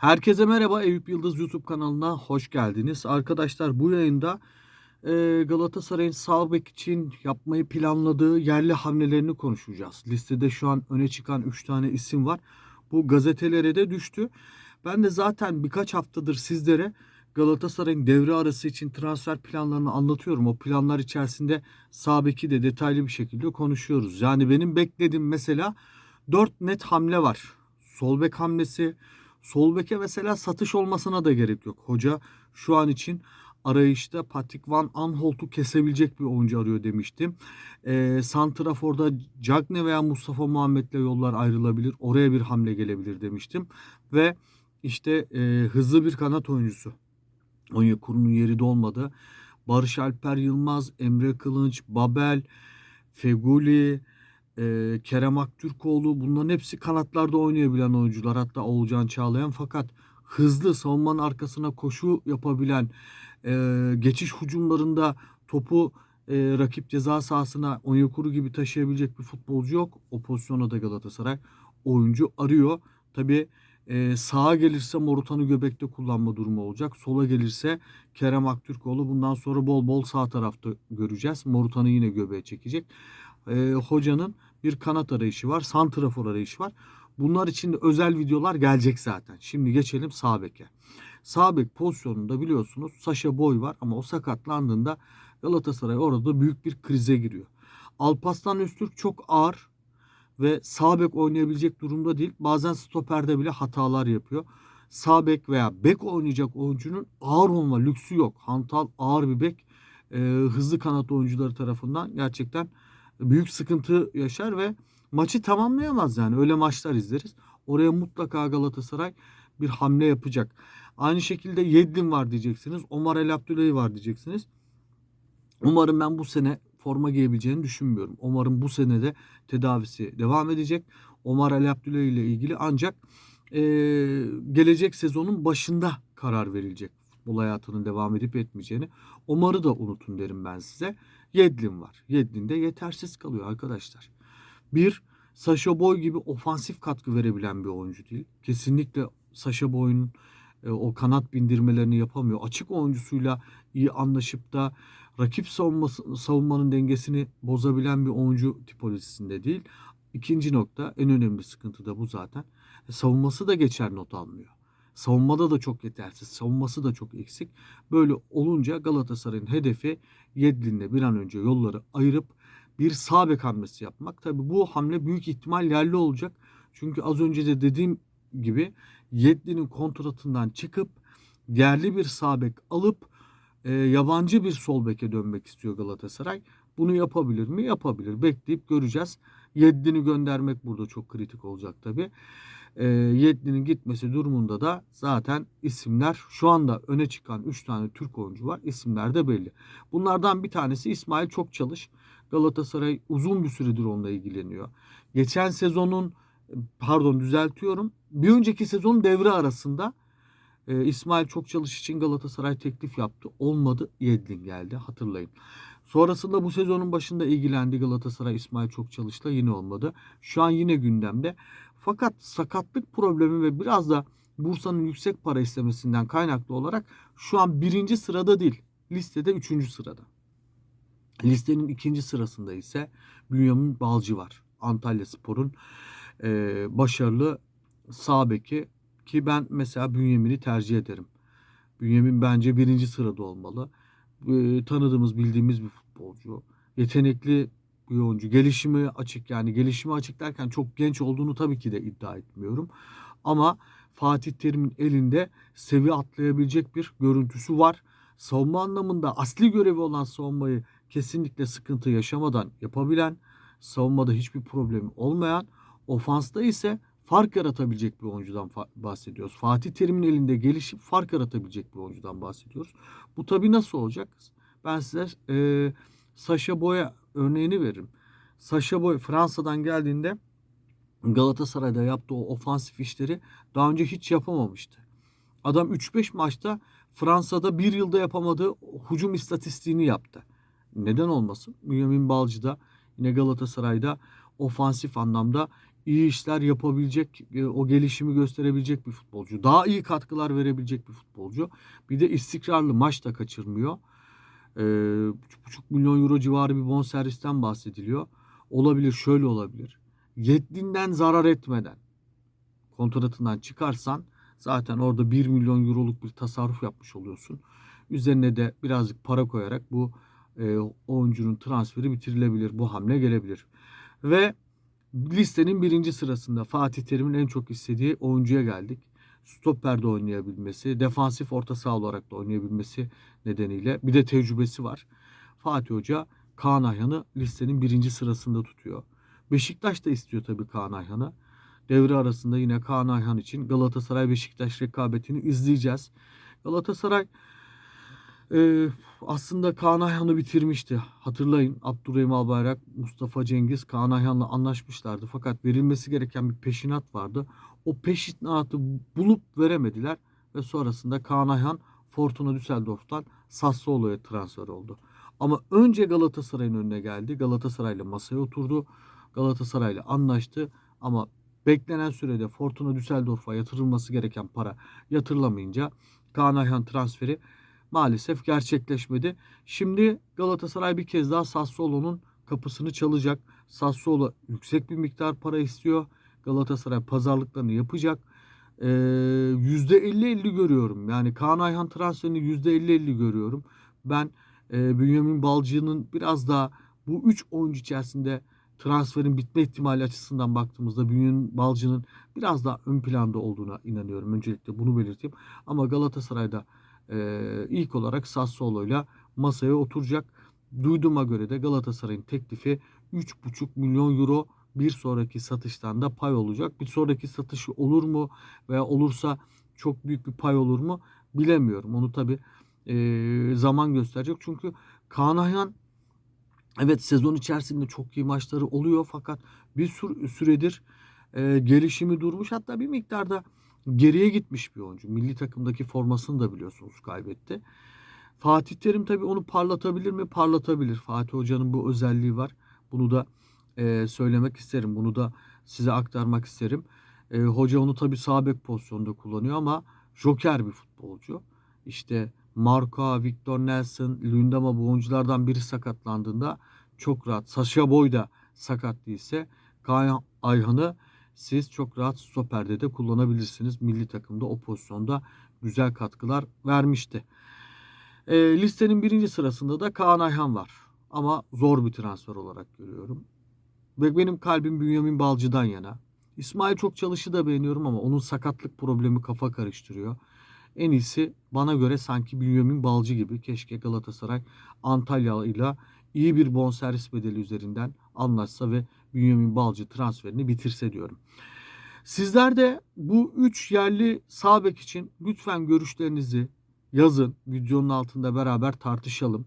Herkese merhaba Eyüp Yıldız YouTube kanalına hoş geldiniz. Arkadaşlar bu yayında e, Galatasaray'ın sağ bek için yapmayı planladığı yerli hamlelerini konuşacağız. Listede şu an öne çıkan 3 tane isim var. Bu gazetelere de düştü. Ben de zaten birkaç haftadır sizlere Galatasaray'ın devre arası için transfer planlarını anlatıyorum. O planlar içerisinde sağ beki de detaylı bir şekilde konuşuyoruz. Yani benim beklediğim mesela 4 net hamle var. Sol bek hamlesi, Sol beke mesela satış olmasına da gerek yok. Hoca şu an için arayışta Patrick Van Aanholt'u kesebilecek bir oyuncu arıyor demiştim. E, Santrafor'da Cagne veya Mustafa Muhammed'le yollar ayrılabilir. Oraya bir hamle gelebilir demiştim. Ve işte e, hızlı bir kanat oyuncusu. Onyekuru'nun yeri de olmadı. Barış Alper Yılmaz, Emre Kılınç, Babel, Feguli, e, Kerem Aktürkoğlu bunların hepsi kanatlarda oynayabilen oyuncular. Hatta Oğulcan Çağlayan fakat hızlı savunmanın arkasına koşu yapabilen e, geçiş hücumlarında topu e, rakip ceza sahasına Onyekuru gibi taşıyabilecek bir futbolcu yok. O pozisyona da Galatasaray oyuncu arıyor. Tabi e, sağa gelirse Morutan'ı göbekte kullanma durumu olacak. Sola gelirse Kerem Aktürkoğlu bundan sonra bol bol sağ tarafta göreceğiz. Morutan'ı yine göbeğe çekecek. E, hocanın bir kanat arayışı var. Santrafor arayışı var. Bunlar için de özel videolar gelecek zaten. Şimdi geçelim sağ beke. Sağ bek pozisyonunda biliyorsunuz Saşa Boy var ama o sakatlandığında Galatasaray orada büyük bir krize giriyor. Alpaslan Öztürk çok ağır ve sağ bek oynayabilecek durumda değil. Bazen stoperde bile hatalar yapıyor. Sağ bek veya bek oynayacak oyuncunun ağır olma lüksü yok. Hantal ağır bir bek. E, hızlı kanat oyuncuları tarafından gerçekten büyük sıkıntı yaşar ve maçı tamamlayamaz yani. Öyle maçlar izleriz. Oraya mutlaka Galatasaray bir hamle yapacak. Aynı şekilde Yedlin var diyeceksiniz. Omar El Abdülay var diyeceksiniz. Umarım ben bu sene forma giyebileceğini düşünmüyorum. Umarım bu sene de tedavisi devam edecek. Omar El Abdülay ile ilgili ancak e, gelecek sezonun başında karar verilecek futbol hayatının devam edip etmeyeceğini. Omar'ı da unutun derim ben size. Yedlin var. Yedlin de yetersiz kalıyor arkadaşlar. Bir, Sasha Boy gibi ofansif katkı verebilen bir oyuncu değil. Kesinlikle Sasha Boy'un e, o kanat bindirmelerini yapamıyor. Açık oyuncusuyla iyi anlaşıp da rakip savunması, savunmanın dengesini bozabilen bir oyuncu tipolojisinde değil. İkinci nokta en önemli sıkıntı da bu zaten. E, savunması da geçer not almıyor. Savunmada da çok yetersiz. Savunması da çok eksik. Böyle olunca Galatasaray'ın hedefi Yedlin'le bir an önce yolları ayırıp bir sağ bek hamlesi yapmak. Tabi bu hamle büyük ihtimal yerli olacak. Çünkü az önce de dediğim gibi Yedlin'in kontratından çıkıp yerli bir sağ bek alıp e, yabancı bir sol beke dönmek istiyor Galatasaray. Bunu yapabilir mi? Yapabilir. Bekleyip göreceğiz. Yedlin'i göndermek burada çok kritik olacak tabii e, Yedlin'in gitmesi durumunda da zaten isimler şu anda öne çıkan 3 tane Türk oyuncu var. İsimler de belli. Bunlardan bir tanesi İsmail Çokçalış. Galatasaray uzun bir süredir onunla ilgileniyor. Geçen sezonun pardon düzeltiyorum. Bir önceki sezon devre arasında e, İsmail Çokçalış için Galatasaray teklif yaptı. Olmadı. Yedlin geldi. Hatırlayın. Sonrasında bu sezonun başında ilgilendi Galatasaray İsmail Çokçalış'la yine olmadı. Şu an yine gündemde. Fakat sakatlık problemi ve biraz da Bursa'nın yüksek para istemesinden kaynaklı olarak şu an birinci sırada değil. Listede üçüncü sırada. Listenin ikinci sırasında ise Bünyamin Balcı var. Antalya Spor'un e, başarılı sağ beki ki ben mesela Bünyamin'i tercih ederim. Bünyamin bence birinci sırada olmalı. E, tanıdığımız, bildiğimiz bir futbolcu. Yetenekli bir oyuncu. Gelişimi açık yani gelişimi açık derken çok genç olduğunu tabii ki de iddia etmiyorum. Ama Fatih Terim'in elinde seviye atlayabilecek bir görüntüsü var. Savunma anlamında asli görevi olan savunmayı kesinlikle sıkıntı yaşamadan yapabilen, savunmada hiçbir problemi olmayan, ofansta ise fark yaratabilecek bir oyuncudan bahsediyoruz. Fatih Terim'in elinde gelişip fark yaratabilecek bir oyuncudan bahsediyoruz. Bu tabii nasıl olacak? Ben size e, Sasha Boya örneğini veririm. Sasha Boy Fransa'dan geldiğinde Galatasaray'da yaptığı o ofansif işleri daha önce hiç yapamamıştı. Adam 3-5 maçta Fransa'da bir yılda yapamadığı hücum istatistiğini yaptı. Neden olmasın? Bünyamin Balcı da yine Galatasaray'da ofansif anlamda iyi işler yapabilecek, e, o gelişimi gösterebilecek bir futbolcu. Daha iyi katkılar verebilecek bir futbolcu. Bir de istikrarlı maç da kaçırmıyor. E, buçuk milyon euro civarı bir bonservisten bahsediliyor. Olabilir, şöyle olabilir. Yettiğinden zarar etmeden kontratından çıkarsan zaten orada 1 milyon euroluk bir tasarruf yapmış oluyorsun. Üzerine de birazcık para koyarak bu e, oyuncunun transferi bitirilebilir. Bu hamle gelebilir. Ve listenin birinci sırasında Fatih Terim'in en çok istediği oyuncuya geldik. Stopper'de oynayabilmesi, defansif orta saha olarak da oynayabilmesi nedeniyle bir de tecrübesi var. Fatih Hoca Kaan Ayhan'ı listenin birinci sırasında tutuyor. Beşiktaş da istiyor tabii Kaan Ayhan'ı. Devre arasında yine Kaan Ayhan için Galatasaray Beşiktaş rekabetini izleyeceğiz. Galatasaray e, aslında Kaan Ayhan'ı bitirmişti. Hatırlayın Abdurrahim Albayrak, Mustafa Cengiz Kaan Ayhan'la anlaşmışlardı. Fakat verilmesi gereken bir peşinat vardı. O peşinatı bulup veremediler ve sonrasında Kaan Ayhan Fortuna Düsseldorf'tan Sassuolo'ya transfer oldu. Ama önce Galatasaray'ın önüne geldi. Galatasaray'la masaya oturdu. Galatasaray'la anlaştı ama beklenen sürede Fortuna Düsseldorf'a yatırılması gereken para yatırılamayınca Kaan Ayhan transferi maalesef gerçekleşmedi. Şimdi Galatasaray bir kez daha Sassuolo'nun kapısını çalacak. Sassuolo yüksek bir miktar para istiyor. Galatasaray pazarlıklarını yapacak. Ee, %50-50 görüyorum. Yani Kaan Ayhan transferini %50-50 görüyorum. Ben e, Bünyamin Balcı'nın biraz daha bu 3 oyuncu içerisinde transferin bitme ihtimali açısından baktığımızda Bünyamin Balcı'nın biraz daha ön planda olduğuna inanıyorum. Öncelikle bunu belirteyim. Ama Galatasaray'da e, ilk olarak Sassuolo'yla masaya oturacak. Duyduğuma göre de Galatasaray'ın teklifi 3,5 milyon euro bir sonraki satıştan da pay olacak. Bir sonraki satışı olur mu veya olursa çok büyük bir pay olur mu bilemiyorum. Onu tabi e, zaman gösterecek. Çünkü Kaan Ayhan evet sezon içerisinde çok iyi maçları oluyor fakat bir sür- süredir e, gelişimi durmuş. Hatta bir miktarda geriye gitmiş bir oyuncu. Milli takımdaki formasını da biliyorsunuz kaybetti. Fatih Terim tabii onu parlatabilir mi? Parlatabilir. Fatih Hoca'nın bu özelliği var. Bunu da e, söylemek isterim. Bunu da size aktarmak isterim. E, hoca onu tabii sağ bek pozisyonda kullanıyor ama joker bir futbolcu. İşte Marco, Victor Nelson, Lundama bu oyunculardan biri sakatlandığında çok rahat. Sasha Boy da sakat değilse Kaan Ayhan'ı siz çok rahat stoperde de kullanabilirsiniz. Milli takımda o pozisyonda güzel katkılar vermişti. E, listenin birinci sırasında da Kaan Ayhan var. Ama zor bir transfer olarak görüyorum. Ve benim kalbim Bünyamin Balcı'dan yana. İsmail çok çalışı da beğeniyorum ama onun sakatlık problemi kafa karıştırıyor. En iyisi bana göre sanki Bünyamin Balcı gibi. Keşke Galatasaray Antalya ile iyi bir bonservis bedeli üzerinden anlaşsa ve Bünyamin Balcı transferini bitirse diyorum. Sizler de bu 3 yerli sağ için lütfen görüşlerinizi yazın. Videonun altında beraber tartışalım.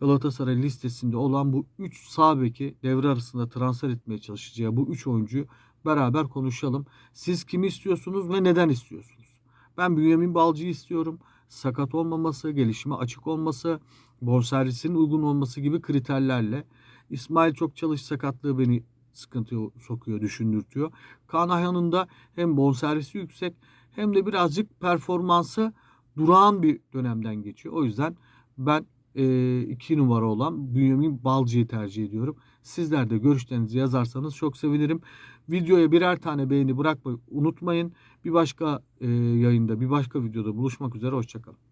Galatasaray listesinde olan bu 3 sağ devre arasında transfer etmeye çalışacağı bu 3 oyuncuyu beraber konuşalım. Siz kimi istiyorsunuz ve neden istiyorsunuz? Ben Bünyamin Balcı'yı istiyorum. Sakat olmaması, gelişime açık olması, bonservisinin uygun olması gibi kriterlerle. İsmail çok çalış sakatlığı beni sıkıntıya sokuyor, düşündürtüyor. Kaan Ayhan'ın da hem bonservisi yüksek hem de birazcık performansı durağan bir dönemden geçiyor. O yüzden ben e, iki numara olan Bünyamin Balcı'yı tercih ediyorum. Sizler de görüşlerinizi yazarsanız çok sevinirim. Videoya birer tane beğeni bırakmayı unutmayın. Bir başka e, yayında, bir başka videoda buluşmak üzere. Hoşçakalın.